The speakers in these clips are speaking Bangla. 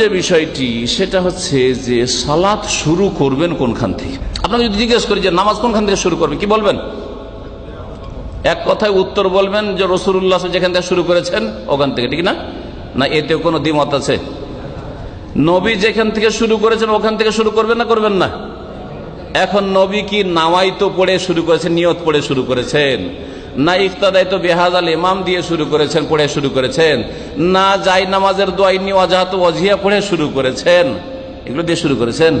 যে বিষয়টি, সেটা হচ্ছে যে সালাত শুরু করবেন কোনখান থেকে? আপনাকে যদি জিজ্ঞেস করি যে নামাজ কোনখান থেকে শুরু করবেন, কি বলবেন? এক কথায় উত্তর বলবেন যে রসুল্লাহ যেখান থেকে শুরু করেছেন, ওখান থেকে, ঠিক না? না এতে কোনো দ্বিমত আছে? নবী যেখান থেকে শুরু করেছেন, ওখান থেকে শুরু করবেন না করবেন না? এখন নবী কি নামাইতো পড়ে শুরু করেছেন, নিয়ত পড়ে শুরু করেছেন? না ইফতাদাই তো বেহাজ আল ইমাম দিয়ে শুরু করেছেন, পড়ে শুরু করেছেন। না যাই নামাজের দোয়াই নিওয়াজাহাত ওয়াজিয়া পড়ে শুরু করেছেন। এগুলো দিয়ে শুরু করেছেন?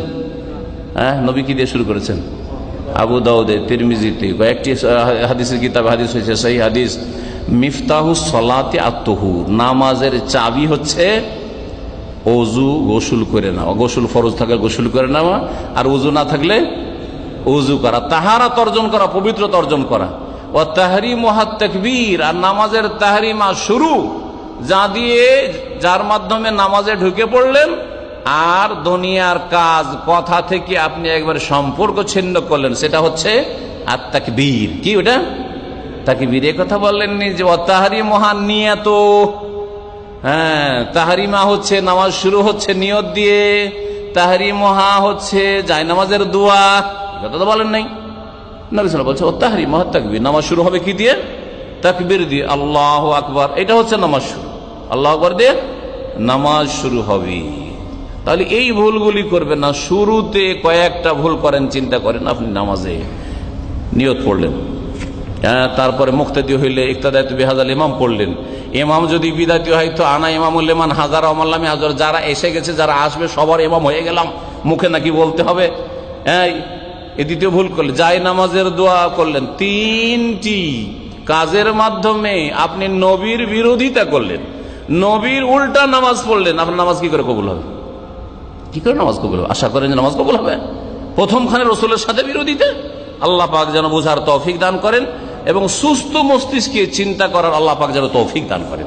হ্যাঁ নবী কি দিয়ে শুরু করেছেন? আবু দাউদে, তিরমিজিতে, কয়েকটি হাদিসের কিতাব হাদিস হয়েছে, সেই হাদিস, মিফতাহু সলাতে আত্মহু নামাজের চাবি হচ্ছে অজু গোসুল করে নেওয়া গোসুল ফরজ থাকলে গোসুল করে নেওয়া, আর উজু না থাকলে উজু করা। তাহারা তর্জন করা পবিত্র তর্জন করা। ও তাহারি তকবীর, আর নামাজের তাহারিমা শুরু। যা দিয়ে যার মাধ্যমে নামাজে ঢুকে পড়লেন, আর দুনিয়ার কাজ কথা থেকে আপনি একবার সম্পর্ক ছিন্ন করলেন, সেটা হচ্ছে আর তাকবীর। কি ওটা? তাকবীর, এ কথা বললেননি যে অতাহারি মহান নিয়ত। হ্যাঁ তাহারিমা হচ্ছে নামাজ শুরু হচ্ছে নিয়ত দিয়ে তাহারি মহা হচ্ছে জায়নামাজের দোয়া। কথা তো বলেন নাই। নবিসাল বলছে ও তাহারি মহা তাকবির। নামাজ শুরু হবে কি দিয়ে? তাকবির দিয়ে, আল্লাহ আকবর। এটা হচ্ছে নামাজ শুরু। আল্লাহ আকবর দিয়ে নামাজ শুরু হবে। তাহলে এই ভুলগুলি করবেন না। শুরুতে কয়েকটা ভুল করেন, চিন্তা করেন, আপনি নামাজে নিয়ত পড়লেন হ্যাঁ তারপরে মুক্তাদি হইলে ইকতাদায়ত বেহাজাল ইমাম পড়লেন। ইমাম যদি বিদাতি হয় তো আনা ইমামুল ইমান হাজার অমাল্লামি হাজার, যারা এসে গেছে, যারা আসবে, সবার ইমাম হয়ে গেলাম। মুখে নাকি বলতে হবে। হ্যাঁ এ দ্বিতীয় ভুল করলেন। যাই নামাজের দোয়া করলেন, তিনটি কাজের মাধ্যমে আপনি নবীর বিরোধিতা করলেন। নবীর উল্টা নামাজ পড়লেন, আপনার নামাজ কি করে কবুল হবে? কি করে নামাজ কবুল হবে? আশা করেন যে নামাজ কবুল হবে। প্রথমখানে রসুলের সাথে বিরোধিতা। আল্লাহ পাক যেন বোঝার তৌফিক দান করেন এবং সুস্থ মস্তিষ্কে চিন্তা করার আল্লাহ পাক যেন তৌফিক দান করেন।